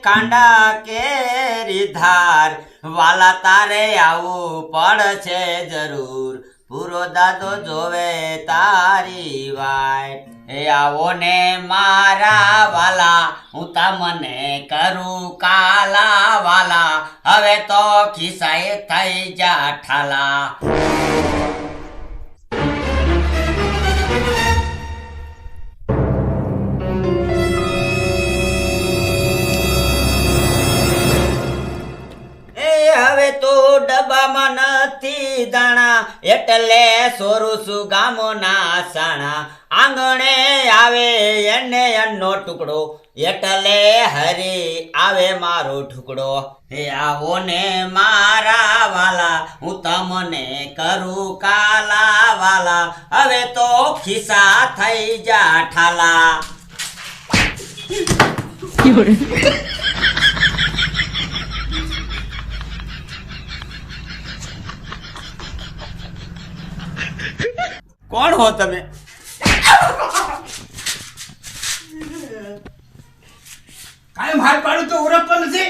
કાંડા કેરી ધાર. વાલા તારે આવું પડશે જરૂર. પૂરો દાદો જોવે તારી વાય. એ આવો ને મારા વાલા, હું તમને કરું કાલા વાલા. હવે તો ખિસ્સાએ થઈ જા ઠાલા. એટલે સોરું શું ગામના સાણા. આંગણે આવે એને એનો ટુકડો. એટલે હરી આવે મારો ટુકડો હે આવો ને મારા વાલા, હું તમને કરું કાલા વાલા. હવે તો ખિસ્સા થઈ જા ઠાલા. કોણ હો તમે? કાયમ હાથ પાડું તો ઓળખતો નથી.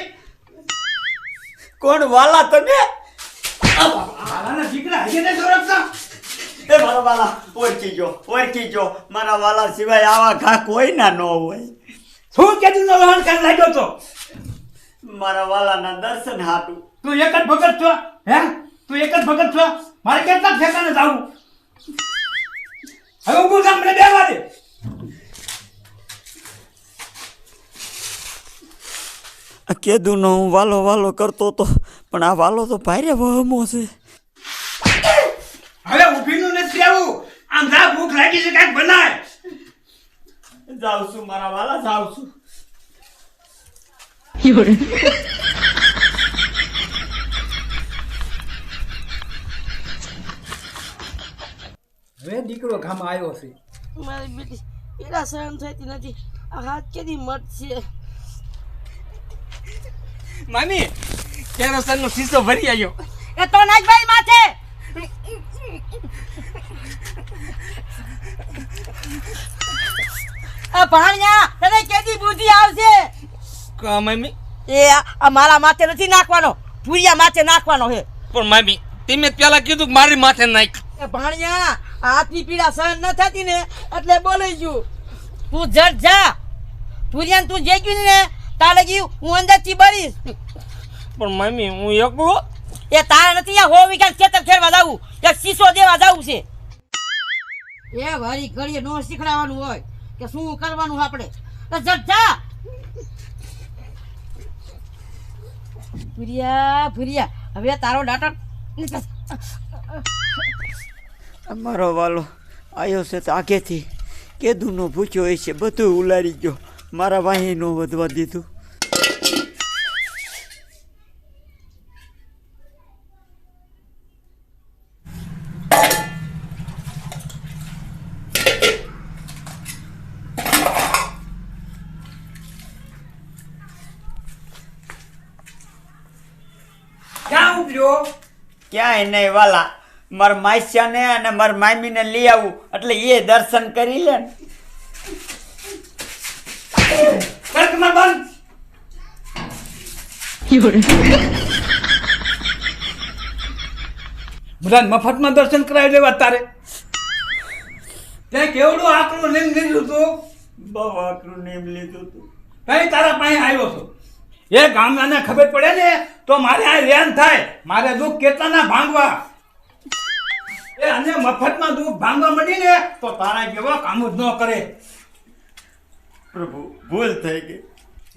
કોણ વાલા તમે? એ મારા વાલા, ઓળખી ગયો ઓળખી ગયો. મારા વાલા સિવાય આવા ઘા કોઈ ના ન હોય. શું કેતું નો વહન કર લાગ્યો તો? મારા વાલાના દર્શન હાટું. તું એક જ ભગત છો, હે? તું એક જ ભગત છો? મારે કેટલા ઠેકાને જાવું? હવે ઊભું થા મને બેવા દે. કેદું નો હું વાલો વાલો કરતો તો પણ આ વાલો તો ભારે વહમો છે. હવે ઊભીનું નથી આવું. આમ જા ભૂખ લાગી છે કાંઈક બનાય. જાઉં છું મારા વાલા જાઉં છું. હવે દીકરો ગામમાં આવ્યો છે. મારી બેટી પીડા સહન થતી નથી. આ હાથ કેદી મટશે મામી કેરોસન નો શીશો ભરી આવ્યો એ તો નાગભાઈ માથે. આ ભાણિયા તને કેદી બુદ્ધિ આવશે? કા મામી? એ આ મારા માથે નથી નાખવાનો. ભૂરિયા માથે નાખવાનો છે. પણ મામી તમે પેલા કીધું કે મારી માથે નાખ. એ ભાણિયા હાથની પીડા સહન ન થતી ને એટલે બોલાઈ ગયું તું જટ જા ભૂરિયાને તું જે ગયું ને તારે ગયું હું અંદરથી બરીશ પણ મમ્મી હું એકલો? એ તારે નથી આ હો વિકાસ ખેતર ખેડવા જાવું? કે શીશો દેવા જાવું છે. એ વારી ઘડીએ નો શીખડાવવાનું હોય કે શું કરવાનું આપણે? તો જટ જા. ભૂરિયા ભૂરિયા હવે તારો ડાટર મારો વાલો આવ્યો છે તો આગેથી કેદું નો ભૂખ્યો હોય છે બધું ઉલારી ગયો. મારા વાહી ન વધવા દીધું. ક્યાં ઉભર્યો ક્યાંય નહીં વાલા. મારા માસ્યાને અને મારા મામીને લઈ આવું. એટલે એ દર્શન કરી લે બંધ. મફતમાં દર્શન કરાવી લેવા તારે. ત્યાં કેવડું આકરું નીમ લીધું તું. બહુ આકરું નીમ લીધું તું. કઈ તારા પાસે આવ્યો છું. એ ગામડાને ખબર પડે ને? તો મારે આ રેન થાય. મારે દુઃખ કેટલાના ભાંગવા? અને મફતમાં દૂધ ભાંગવા મળી ને તો તારા જેવા કામ જ ન કરે. પ્રભુ ભૂલ થઈ ગઈ.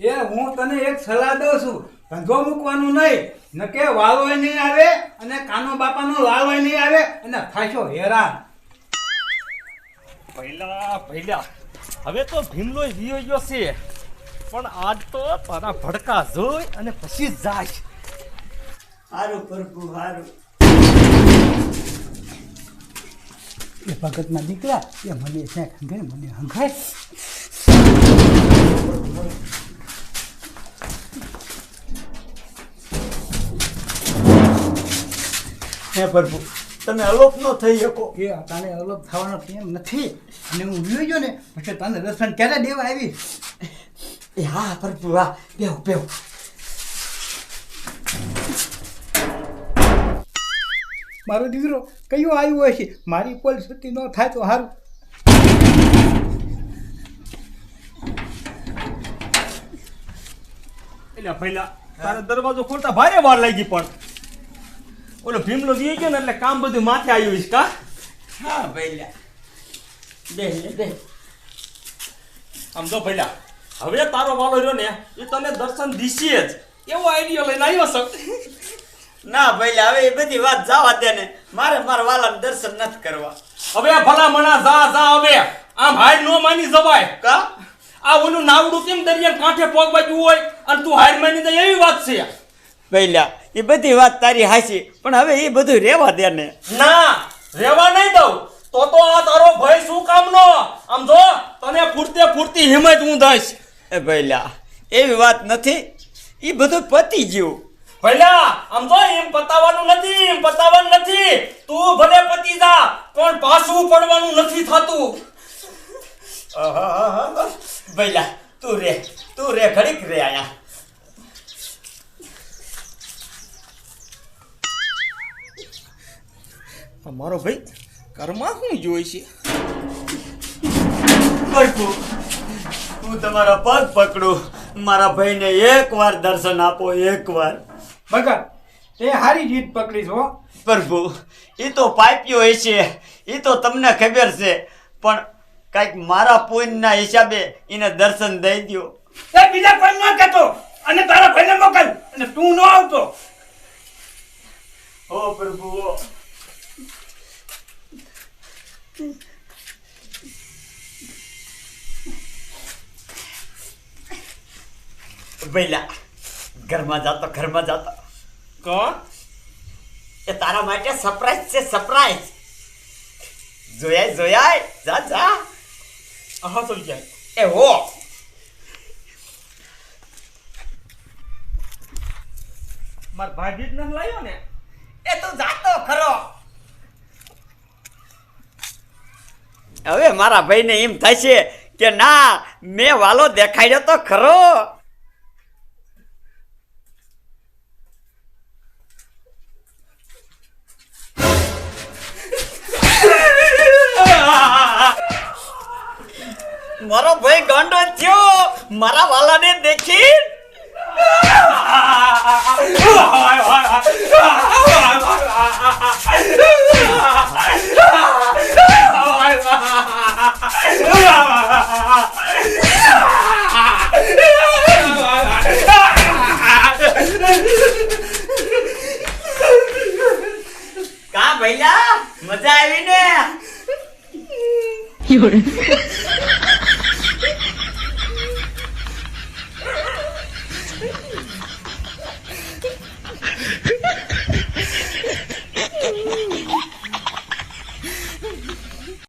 એ હું તને એક સલાહ દઉં છું. ધંધો મૂકવાનું નહીં. ન કે વાલોય નહીં આવે અને કાનો બાપાનો લાલોય નહીં આવે અને થાશો હેરાન. પહેલા પહેલા હવે તો ભીમલો વિયો ગયો છે. પણ આજ તો તારા ભડકા જોઈ અને પછી જાય. સારું પ્રભુ હારું. એ ભગતના દીકરા એ મને ક્યાંક હંગાય મને હંગાય. હે પ્રભુ તમે અલોપ ન થઈ શકો. એ તને અલોપ થવાનો ટાઈમ નથી? અને હું વિયો ગયો ને પછી તને દર્શન ક્યારે દેવા આવી એ હા પ્રભુ હા. બેહ બેહો. મારો દીકરો કયો આવ્યો હશે મારી પોલ છૂટી ન થાય તો સારું એટલે પહેલા તારા દરવાજો ખોલતા ભારે વાર લાગી પણ. ઓલો ભીમલો દી ગયો ને એટલે કામ બધું માથે આવ્યું છે કા? હા પહેલા બે બે. આમ જો પહેલા હવે તારો વાલો રહ્યો ને એ તને દર્શન દીશીએ જ. એવો આઈડિયો લઈને આવ્યો છે. ના ભાઈ હવે એ બધી વાત જવા દે ને. મારે મારા વાલાને દર્શન નથી કરવા. હવે ભલા મણા જા જા હવે. આમ હાર નો માની જવાય. કા? આ ઓલું નાવડું કેમ દરિયા કાંઠે પગ બાજુ હોય? અને તું હાર માની જાય એવી વાત છે. પહેલા એ બધી વાત તારી હાસી પણ હવે એ બધું રેવા દે ને. ના રેવા નહીં દઉં. તો તો આ તારો ભય શું કામનો? આમ જો તને ફૂટતે ફૂટતી હિંમત હું દઈશ એ ભૈલા એવી વાત નથી. એ બધું પતી ગયું. ભલા આમ તો એમ પતાવવાનું નથી એમ પતાવવાનું નથી. તું ભલે પતી જા પણ પાછું પડવાનું નથી થતું. ભૈલા તું રે તું રે ઘડીક રે આયા. મારો ભાઈ કર્મા શું જોઈ છે? તું તમારા પગ પકડું. મારા ભાઈને એકવાર દર્શન આપો એકવાર. બગા તે હારી જીત પકડી છો પ્રભુ એ તો પાપ્યો હશે એ તો તમને ખબર છે. પણ કાંઈક મારા પુણ્યના હિસાબે એને દર્શન દઈ દ્યો. એ બીજા કોઈ ન કહેતો અને તારા ભાઈને મોકલ અને તું ન આવતો. ઓ પ્રભુ ભઈલા ઘરમાં જાતો ઘરમાં જાતો. કોણ એ તારા માટે સરપ્રાઈઝ છે સરપ્રાઈઝ જોયા જોયા જા જા. હા તો જાય એ હો. મારા ભાભી જ ન લાયો ને. એ તું જાતો ખરો. હવે મારા ભાઈને એમ થશે કે ના મેં વાલો દેખાડ્યો તો ખરો. મારો ભાઈ ગાંડો થયો. મારા વાલાને દેખી. કા ભૈલા? મજા આવી ને